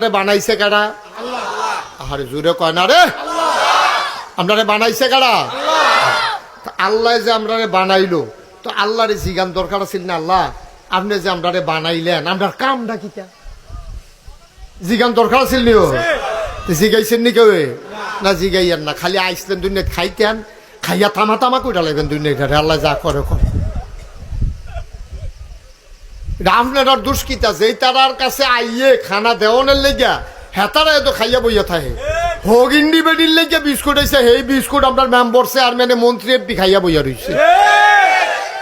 বানাইছে কারা? আরে জুড়ে কয় না রে? আমরা বানাইছে কারা? আল্লাহ যে আমরা বানাইলো, তো আল্লাহর জিগান দরকার আছিল না আল্লাহ? আপনি যে আমরা বানাইলেন আমরা কামটা কিতা জিগান দরকার আছিল নিও জিগাইছেন নি কেউ না জিগাইয়েন না, খালি আইসলেন দুনিয়া খাইতেন, খাইয়া থামা তামা কইরা লাগবেন দুনিয়া আল্লাহ যা করে করে। আপনার দুষ্কিতা, যেই তারার কাছে আইয়ে খানা দেওয়ানের লেগা হেতারা এত খাইয়া বইয়া থাকে। হোক ইন্ডি বেডির লেগে বিস্কুট হয়েছে সেই বিস্কুট আপনার মেম্বার চেয়ারম্যানে মন্ত্রী এমপি খাইয়া বইয়া রয়েছে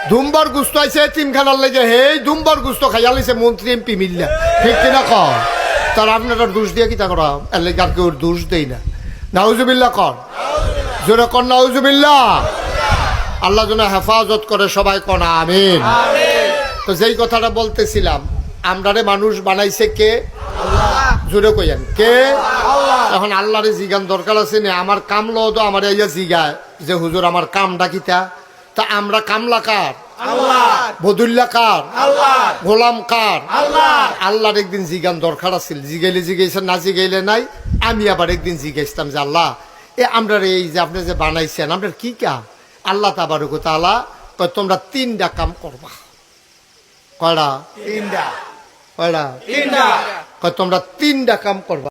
দুমবার গুস্ত আইছে তিনখানার লেগে হেই দুমবার গুস্ত খাইয়া লইছে মন্ত্রী এমপি মিললা। ঠিক কিনা কর তার আপনার দোষ দিয়ে কি তা করা এর লেগে আর কেউ দোষ দেই না। নাউজুবিল্লা কর জোরে কর নাউজুবিল্লা আল্লাহ যেন হেফাজত করে সবাই কনা, আমিন। তো যেই কথাটা বলতেছিলাম আমরারে মানুষ বানাইছে কে? জোরে কইয়ান কে? এখন আল্লাহরে জিগান দরকার আছে না আমার কাম লো তো আমার ইয়া জিগায় যে হুজুর আমার কাম ডাকিতা তা? আমরা কামলা কার? বদুল্লা কার? গোলাম কার? আল্লাহর একদিন জিগান দরকার আছিল জিগাইলে জিগাইছে না জিগাইলে নাই। আমি আবার একদিন জিগাইছিলাম যে আল্লাহ এ আমরা এই যে আপনি যে বানাইছেন আপনার কি কাম? আল্লাহ তাবারুক তালা তোমরা তিনটা কাম করবা। কয়টা তিনটা কয়টা তিনটা তোমরা তিনটা কাম করবা।